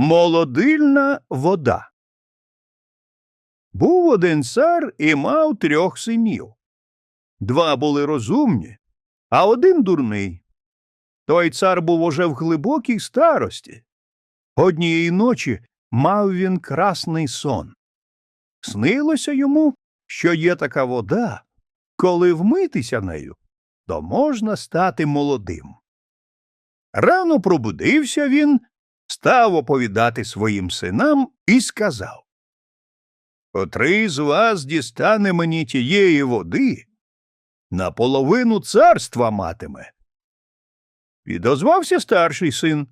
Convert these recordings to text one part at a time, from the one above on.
Молодильна вода. Був один цар і мав трьох синів. Два були розумні, а один дурний. Той цар був уже в глибокій старості. Однієї ночі мав він красний сон. Снилося йому, що є така вода, коли вмитися нею, то можна стати молодим. Рано пробудився він, став оповідати своїм синам і сказав Котрий з вас дістане мені тієї води, наполовину царства матиме. Відозвався старший син.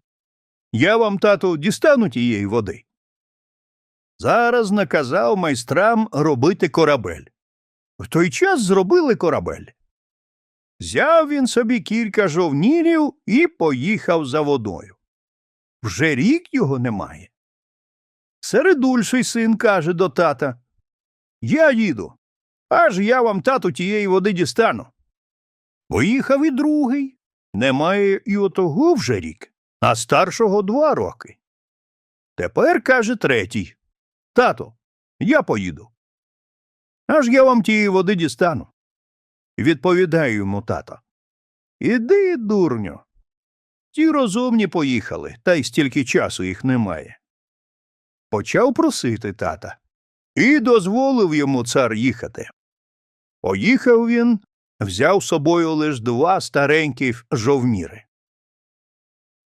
Я вам, тату, дістану тієї води. Зараз наказав майстрам робити корабель. В той час зробили корабель. Взяв він собі кілька жовнірів і поїхав за водою. Вже рік його немає. Середульший син каже до тата Я їду, аж я вам, тату, тієї води дістану. Поїхав і другий. Немає і отого вже рік, а старшого два роки. Тепер каже третій Тато, я поїду. Аж я вам тієї води дістану. Відповідає йому тато. Іди, дурню. Ті розумні поїхали, та й стільки часу їх немає. Почав просити тата. І дозволив йому цар їхати. Поїхав він, взяв з собою лиш два старенькі жовміри.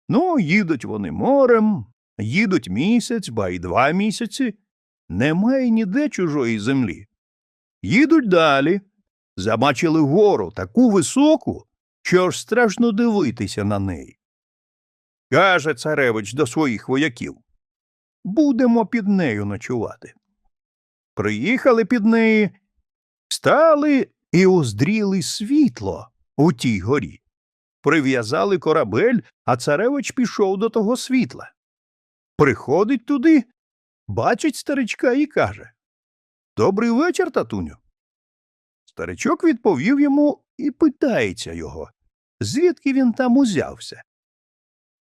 Ну, їдуть вони морем, їдуть місяць, ба й два місяці. Немає ніде чужої землі. Їдуть далі, Замачили гору таку високу, що ж страшно дивитися на неї. Каже царевич до своїх вояків Будемо під нею ночувати. Приїхали під неї, стали і уздріли світло у тій горі. Прив'язали корабель, а царевич пішов до того світла. Приходить туди, бачить старичка і каже Добрий вечір, татуню. Старичок відповів йому і питається його, звідки він там узявся.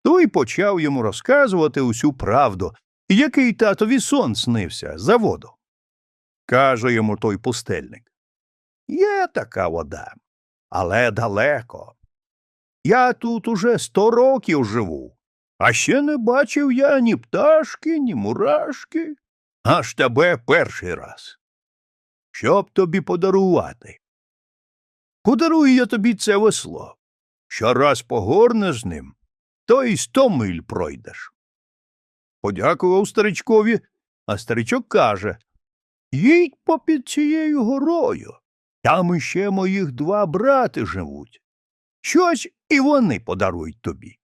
Той почав йому розказувати усю правду, який татові сон снився за воду. Каже йому той пустельник Є така вода, але далеко. Я тут уже сто років живу, а ще не бачив я ні пташки, ні мурашки, аж тебе перший раз. Щоб тобі подарувати? Подарую я тобі це весло. Щораз погорнеш з ним, то й сто миль пройдеш. Подякував старичкові, а старичок каже Їдь попід цією горою. Там іще моїх два брати живуть. Щось і вони подарують тобі.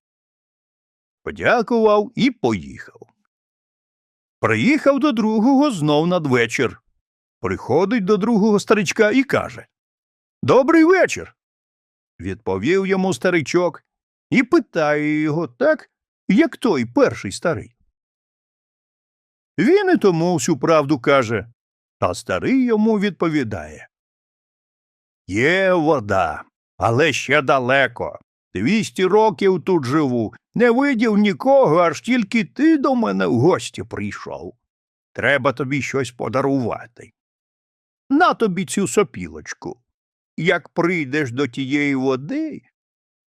Подякував і поїхав. Приїхав до другого знов надвечір. Приходить до другого старичка і каже Добрий вечір. Відповів йому старичок і питає його так, як той перший старий. Він і тому всю правду каже, а старий йому відповідає Є вода, але ще далеко. Двісті років тут живу, не видів нікого, аж тільки ти до мене в гості прийшов. Треба тобі щось подарувати. На тобі цю сопілочку. Як прийдеш до тієї води,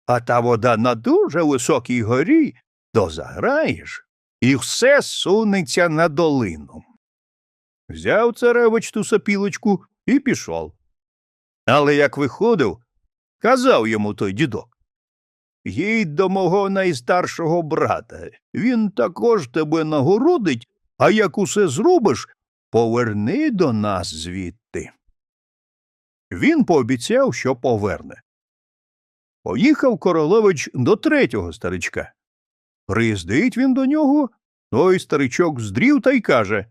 а та вода на дуже високій горі, то заграєш, і все сунеться на долину. Взяв царевич ту сопілочку і пішов. Але як виходив, казав йому той дідок Їдь до мого найстаршого брата. Він також тебе нагородить, а як усе зробиш, поверни до нас звідти. Він пообіцяв, що поверне. Поїхав королевич до третього старичка. Приїздить він до нього, той старичок здрів та й каже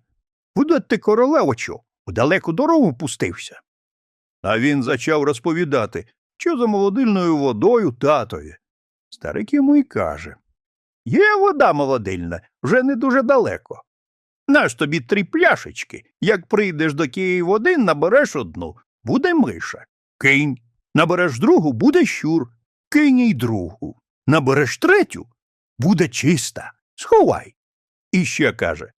Куди ти, королевичу, у далеку дорогу пустився. А він зачав розповідати, що за молодильною водою татові. Старик йому й каже Є вода молодильна, вже не дуже далеко. Наш тобі три пляшечки. Як прийдеш до тієї води, набереш одну, буде миша. Кинь. Набереш другу, буде щур. Кинь й другу. Набереш третю, буде чиста. Сховай. І ще каже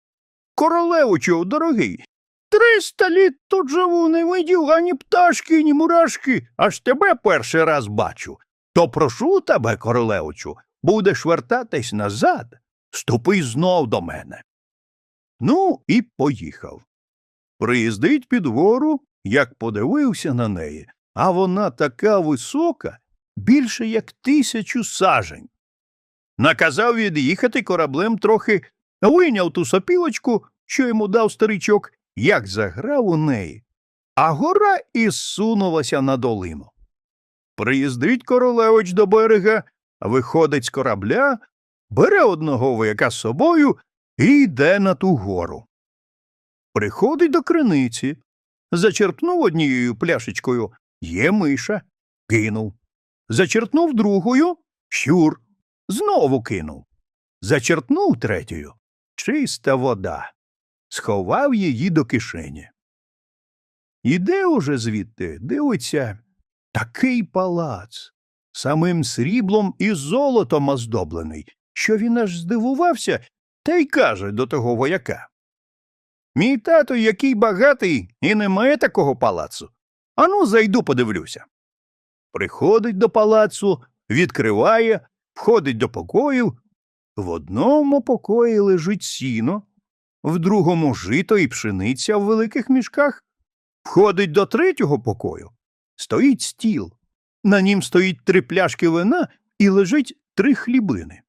Королевичу, дорогий, триста літ тут живу, не видів ані пташки, ні мурашки, аж тебе перший раз бачу. То прошу тебе, королевичу, будеш вертатись назад, ступи знов до мене. Ну, і поїхав. Приїздить під гору, як подивився на неї, а вона така висока, більше як тисячу сажень. Наказав від'їхати кораблем трохи, вийняв ту сопілочку, що йому дав старичок, як заграв у неї, а гора і сунулася на долину. Приїздить королевич до берега, виходить з корабля, бере одного вояка з собою і йде на ту гору. Приходить до криниці, зачерпнув однією пляшечкою є миша, кинув. Зачерпнув другою щур, знову кинув. Зачерпнув третьою чиста вода, сховав її до кишені. Іде уже звідти, дивиться, такий палац, самим сріблом і золотом оздоблений, що він аж здивувався та й каже до того вояка. Мій тато який багатий і не має такого палацу. Ану, зайду подивлюся. Приходить до палацу, відкриває, входить до покою. В одному покої лежить сіно, в другому жито і пшениця в великих мішках. Входить до третього покою, стоїть стіл. На нім стоїть три пляшки вина і лежить три хлібини.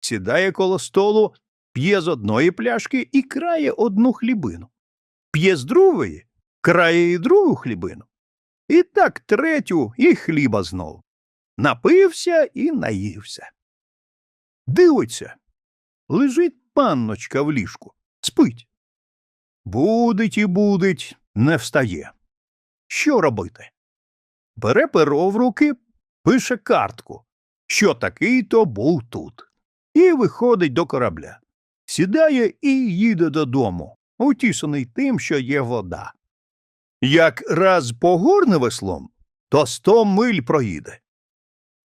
Сідає коло столу, п'є з одної пляшки і крає одну хлібину. П'є з другої, крає і другу хлібину. І так третю і хліба знов. Напився і наївся. Дивиться. Лежить панночка в ліжку, спить. Будить і будить, не встає. Що робити? Бере перо в руки, пише картку, що такий то був тут, і виходить до корабля. Сідає і їде додому, утішений тим, що є вода. Як раз погорне веслом, то сто миль проїде.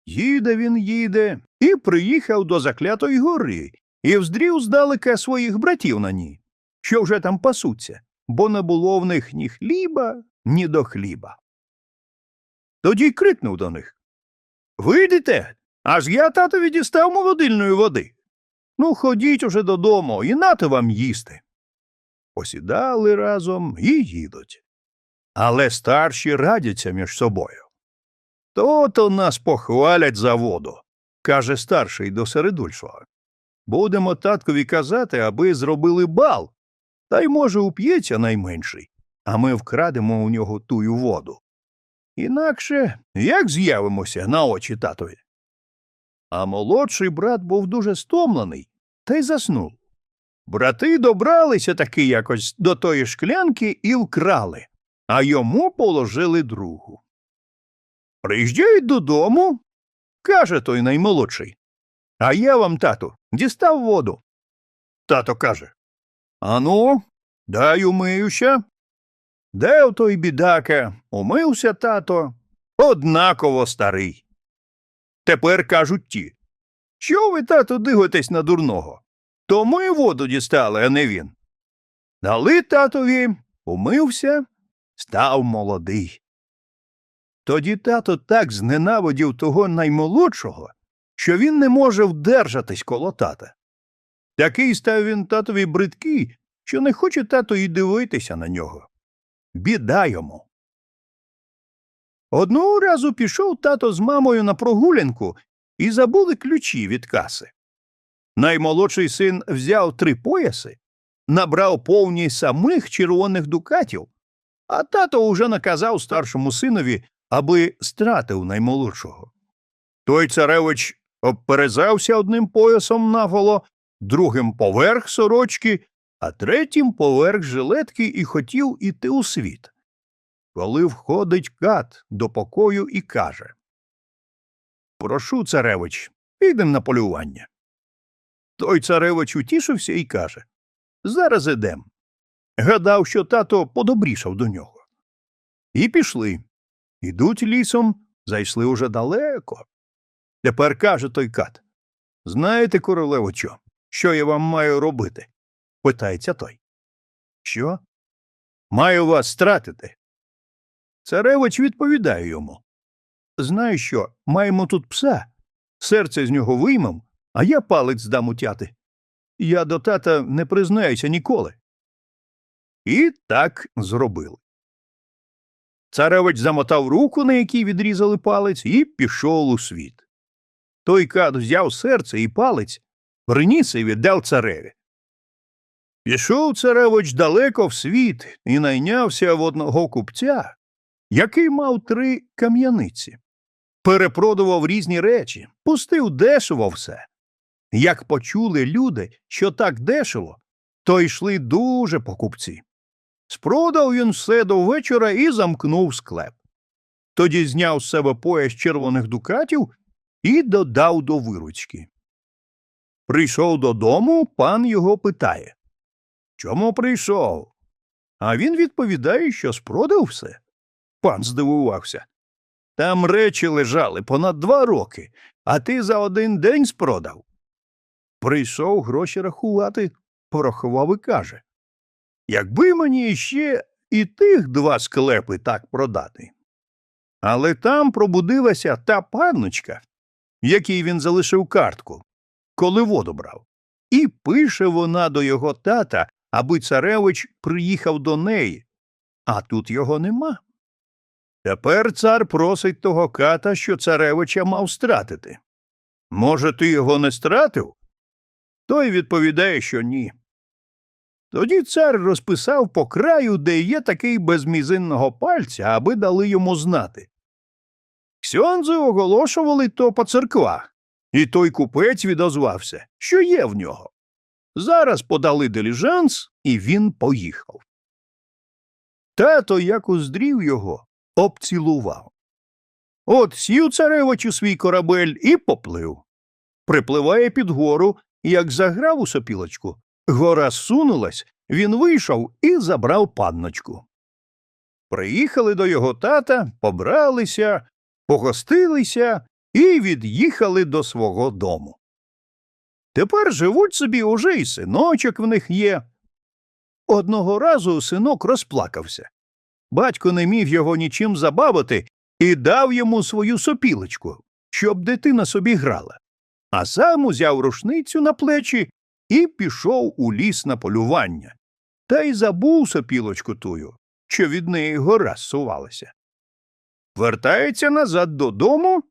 Їде він їде і приїхав до заклятої гори і вздрів здалека своїх братів на ній, що вже там пасуться, бо не було в них ні хліба, ні до хліба. Тоді й крикнув до них Вийдете, аж я татові дістав молодильної води. Ну, ходіть уже додому і нате вам їсти. Посідали разом і їдуть. Але старші радяться між собою. То-то нас похвалять за воду, каже старший до середульшого. Будемо таткові казати, аби зробили бал, та й, може, уп'ється найменший, а ми вкрадемо у нього тую воду. Інакше як з'явимося на очі татові? А молодший брат був дуже стомлений та й заснув. Брати добралися таки якось до тої шклянки і вкрали, а йому положили другу. Приїжджають додому, каже той наймолодший. А я вам, тату, дістав воду. Тато каже Ану, дай умиюся. Де той бідака? Умився тато, однаково старий. Тепер кажуть ті. Що ви, тато, дивитесь на дурного? То ми воду дістали, а не він. Дали татові, умився, став молодий. Тоді тато так зненавидів того наймолодшого, що він не може вдержатись коло тата. Такий став він татові бридкий, що не хоче тато і дивитися на нього. Біда йому. Одного разу пішов тато з мамою на прогулянку і забули ключі від каси. Наймолодший син взяв три пояси, набрав повні самих червоних дукатів, а тато уже наказав старшому синові, аби стратив наймолодшого. Той царевич обперезався одним поясом наволо, другим поверх сорочки, а третім поверх жилетки і хотів іти у світ. Коли входить кат до покою і каже Прошу, царевич, підем на полювання. Той царевич утішився і каже Зараз ідем. Гадав, що тато подобрішав до нього. І пішли. Ідуть лісом, зайшли уже далеко. Тепер каже той кат Знаєте, королевичо, Що я вам маю робити? питається той. Що? Маю вас стратити. Царевич відповідає йому. Знаєш що, маємо тут пса, серце з нього виймем, а я палець дам утяти. Я до тата не признаюся ніколи. І так зробили. Царевич замотав руку, на якій відрізали палець, і пішов у світ. Той кат взяв серце і палець, приніс і віддав цареві. Пішов царевич далеко в світ і найнявся в одного купця, який мав три кам'яниці. Перепродував різні речі, пустив дешево все. Як почули люди, що так дешево, то йшли дуже покупці. Спродав він все до вечора і замкнув склеп. Тоді зняв з себе пояс червоних дукатів і додав до виручки. Прийшов додому, пан його питає Чому прийшов? А він відповідає, що спродав все. Пан здивувався. Там речі лежали понад два роки, а ти за один день спродав. Прийшов гроші рахувати, порахував і каже Якби мені ще і тих два склепи так продати. Але там пробудилася та панночка, якій він залишив картку, коли воду брав. І пише вона до його тата, аби царевич приїхав до неї, а тут його нема. Тепер цар просить того ката, що царевича мав стратити. Може, ти його не стратив? Той відповідає, що ні. Тоді цар розписав по краю, де є такий без мізинного пальця, аби дали йому знати. Ксьонзи оголошували то по церквах, і той купець відозвався, що є в нього. Зараз подали диліжанс, і він поїхав. Тато, як уздрів його, обцілував. От сів царевич у свій корабель і поплив. Припливає під гору, як заграв у сопілочку. Гора сунулась, він вийшов і забрав панночку. Приїхали до його тата, побралися, погостилися і від'їхали до свого дому. Тепер живуть собі уже і синочок в них є. Одного разу синок розплакався. Батько не міг його нічим забавити і дав йому свою сопілочку, щоб дитина собі грала, а сам узяв рушницю на плечі і пішов у ліс на полювання, та й забув сопілочку тую, що від неї гора сувалася. Вертається назад додому,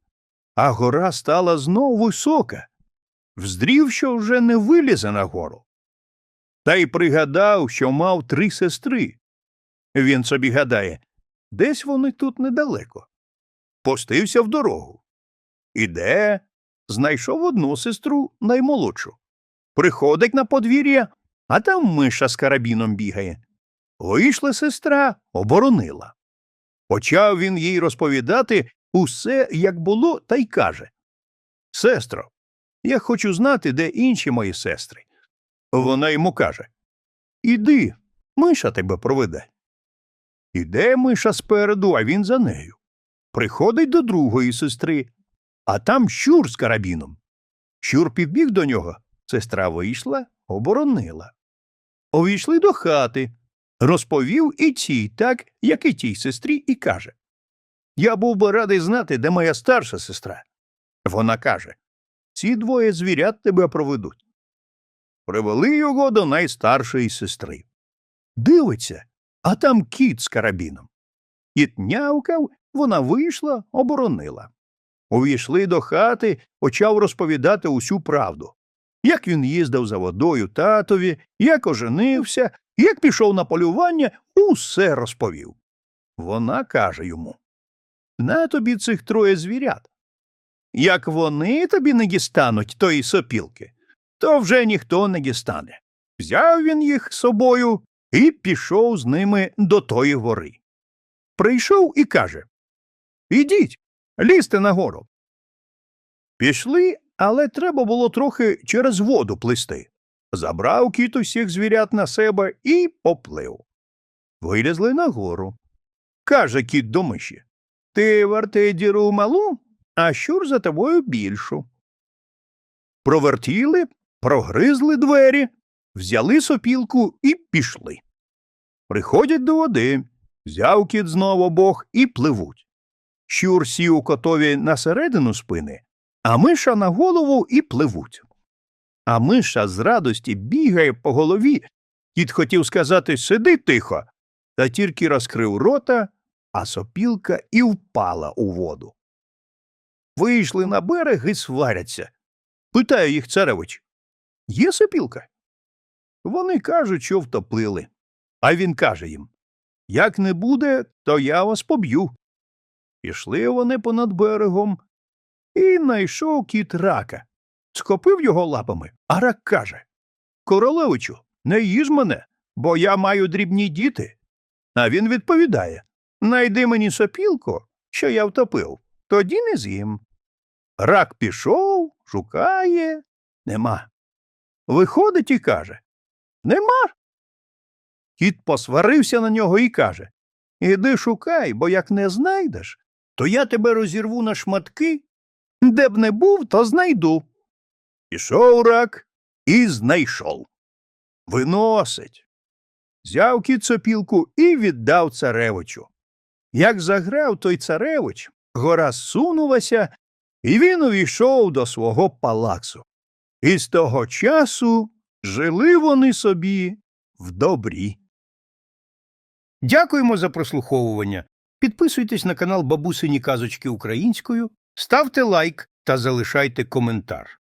а гора стала знов висока. Вздрів, що вже не вилізе на гору. Та й пригадав, що мав три сестри. Він собі гадає, десь вони тут недалеко. Постився в дорогу. Іде, знайшов одну сестру наймолодшу. Приходить на подвір'я, а там миша з карабіном бігає. Вийшла сестра, оборонила. Почав він їй розповідати усе, як було, та й каже Сестро, я хочу знати, де інші мої сестри. Вона йому каже Іди, миша тебе проведе. Іде миша спереду, а він за нею. Приходить до другої сестри, а там щур з карабіном. Щур підбіг до нього, сестра вийшла, оборонила. Увійшли до хати, розповів і цій, так, як і тій сестрі, і каже Я був би радий знати, де моя старша сестра. Вона каже Ці двоє звірят тебе проведуть. Привели його до найстаршої сестри. Дивиться, а там кіт з карабіном. Кіт нявкав, вона вийшла, оборонила. Увійшли до хати, почав розповідати усю правду. Як він їздив за водою татові, як оженився, як пішов на полювання, усе розповів. Вона каже йому На тобі цих троє звірят. Як вони тобі не дістануть тої сопілки, то вже ніхто не дістане. Взяв він їх з собою і пішов з ними до тої гори. Прийшов і каже Ідіть, лізьте нагору. Пішли, але треба було трохи через воду плисти. Забрав кіт усіх звірят на себе і поплив. Вилізли нагору. Каже кіт до миші Ти вартий діру малу, а щур за тобою більшу. Провертіли, прогризли двері, взяли сопілку і пішли. Приходять до води, взяв кіт знов обох і пливуть. Щур сів котові на середину спини, а миша на голову і пливуть. А миша з радості бігає по голові. Кіт хотів сказати сиди тихо, та тільки розкрив рота, а сопілка і впала у воду. Вийшли на берег і сваряться. Питає їх царевич Є сопілка? Вони кажуть, що втопили. А він каже їм Як не буде, то я вас поб'ю. Пішли вони понад берегом, і найшов кіт рака. Схопив його лапами, а рак каже Королевичу, не їж мене, бо я маю дрібні діти. А він відповідає Найди мені сопілку, що я втопив, тоді не з'їм. Рак пішов, шукає, нема. Виходить і каже Нема. Кіт посварився на нього і каже Іди шукай, бо як не знайдеш, то я тебе розірву на шматки, де б не був, то знайду. Пішов рак і знайшов. Виносить. Взяв кіт сопілку і віддав царевичу. Як заграв той царевич, гора сунулася, і він увійшов до свого палацу. І з того часу жили вони собі в добрі. Дякуємо за прослуховування. Підписуйтесь на канал Бабусині Казочки Українською, ставте лайк та залишайте коментар.